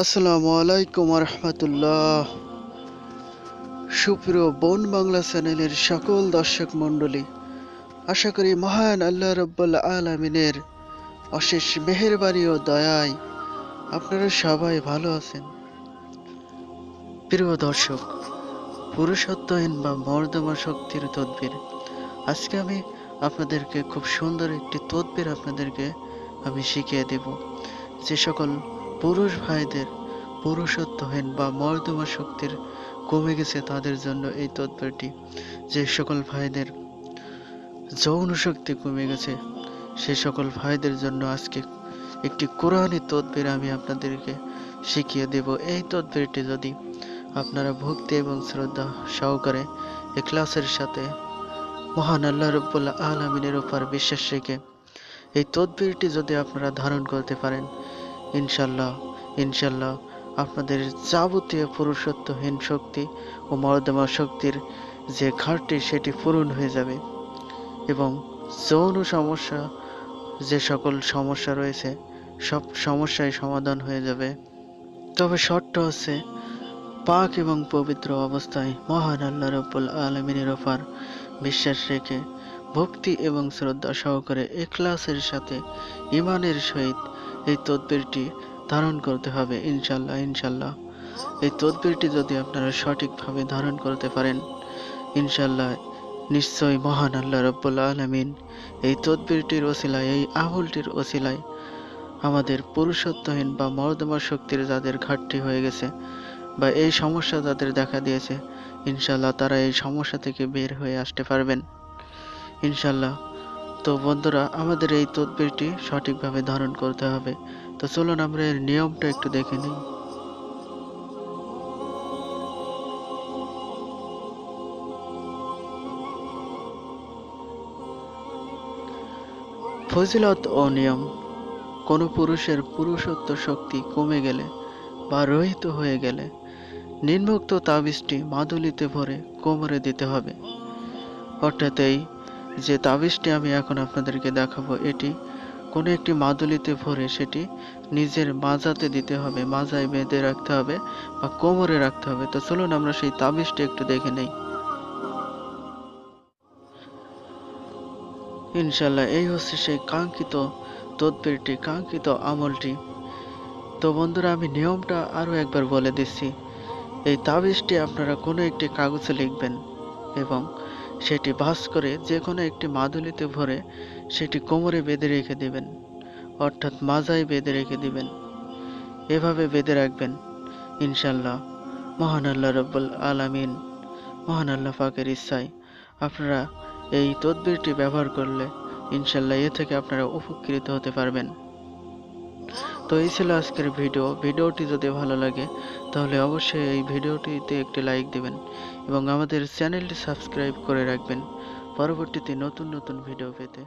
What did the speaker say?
আসসালামু আলাইকুম রহমতুল্লাহ। সুপ্রিয় বন বাংলা চ্যানেলের সকল দর্শক মণ্ডলী, আশা করি মহান আল্লাহ রব্বুল আলমিনের অশেষ মেহেরবানি ও দয়ায় আপনারা সবাই ভালো আছেন। প্রিয় দর্শক, পুরুষত্বহীন বা মর্দমা শক্তির তদ্বির, আজকে আমি আপনাদেরকে খুব সুন্দর একটি তদ্বির আপনাদেরকে আমি শিখিয়ে দেব। যে সকল পুরুষ ভাইদের পুরুষত্বহীন বা মর্দমা শক্তির কমে গেছে তাদের জন্য এই তৎপরটি, যে সকল ভাইদের যৌন শক্তি কমে গেছে, সে সকল ভাইদের জন্য আজকে একটি কোরআনি তদবির আমি আপনাদেরকে শিখিয়ে দেব। এই তদবিরটি যদি আপনারা ভক্তি এবং শ্রদ্ধা সহকারে এক্লাসের সাথে মহান আল্লাহ রব্বুল্লাহ আলমিনের উপর বিশ্বাস রেখে এই তদবিরটি যদি আপনারা ধারণ করতে পারেন ইনশাল্লাহ ইনশাল্লাহ। আপনাদের যাবতীয় পুরুষত্বহীন শক্তি ও মর্দমা শক্তির যে ঘাটতি, সেটি পূরণ হয়ে যাবে। এবং যৌন সমস্যা, যে সকল সমস্যা রয়েছে, সব সমস্যাই সমাধান হয়ে যাবে। তবে শর্ত হচ্ছে, পাক এবং পবিত্র অবস্থায় মহান আল্লাহ রব্বুল আলমিনের ওপর বিশ্বাস রেখে ভক্তি এবং শ্রদ্ধা সহকারে এখলাসের সাথে ইমানের সহিত এই তদবিরটি ধারণ করতে হবে ইনশাল্লাহ ইনশাল্লাহ এই তদবিরটি যদি আপনারা সঠিকভাবে ধারণ করতে পারেন ইনশাল্লাহ নিশ্চয়ই মহান আল্লাহ রব্বুল আলমিন এই তদবিরটির ওসিলায়, এই আমলটির ওসিলায় আমাদের পুরুষত্বহীন বা মর্দমা শক্তির যাদের ঘাটতি হয়ে গেছে বা এই সমস্যা যাদের দেখা দিয়েছে ইনশাল্লাহ তারা এই সমস্যা থেকে বের হয়ে আসতে পারবেন। ইনশাল্লাহ তো বন্ধুরা, আমাদের এই তদবিরটি সঠিকভাবে ধারণ করতে হবে। তো চলুন আমরা এর নিয়মটা একটু দেখে নিই। ফজিলত ও নিয়ম। কোনো পুরুষের পুরুষত্ব শক্তি কমে গেলে বা রহিত হয়ে গেলে নিম্নোক্ত তাবিজটি মাদুলিতে ভরে কোমরে দিতে হবে। অর্থাৎ এই যে তাবিজটি আমি এখন আপনাদেরকে দেখাবো, এটি কোনো একটি মাদুলিতে ভরে সেটি নিজের মাজাতে দিতে হবে, মাজায় বেঁধে রাখতে হবে বা কোমরে রাখতে হবে। তো চলুন আমরা সেই তাবিজটি একটু দেখে নেই। ইনশাল্লাহ এই হচ্ছে সেই কাঙ্ক্ষিত তদবিরটি, কাঙ্ক্ষিত আমলটি। তো বন্ধুরা, আমি নিয়মটা আরও একবার বলে দিচ্ছি। এই তাবিজটি আপনারা কোনো একটি কাগজে লিখবেন এবং সেটি ভাস করে যে কোনো একটি মাদুলিতে ভরে সেটি কোমরে বেঁধে রেখে দেবেন, অর্থাৎ মাজায় বেঁধে রেখে দিবেন। এভাবে বেঁধে রাখবেন ইনশাল্লাহ মহান আল্লাহ রব্বুল আলামিন, মহান আল্লাহ পাকের ইচ্ছায় আপনারা এই তদবিরটি ব্যবহার করলে ইনশাল্লাহ এ থেকে আপনারা উপকৃত হতে পারবেন। তো এই ছিল আজকের ভিডিও। ভিডিওটি যদি ভালো লাগে, তাহলে অবশ্যই এই ভিডিওটিতে একটি লাইক দেবেন এবং আমাদের চ্যানেলটি সাবস্ক্রাইব করে রাখবেন। পরবর্তীতে নতুন নতুন ভিডিও পেতে।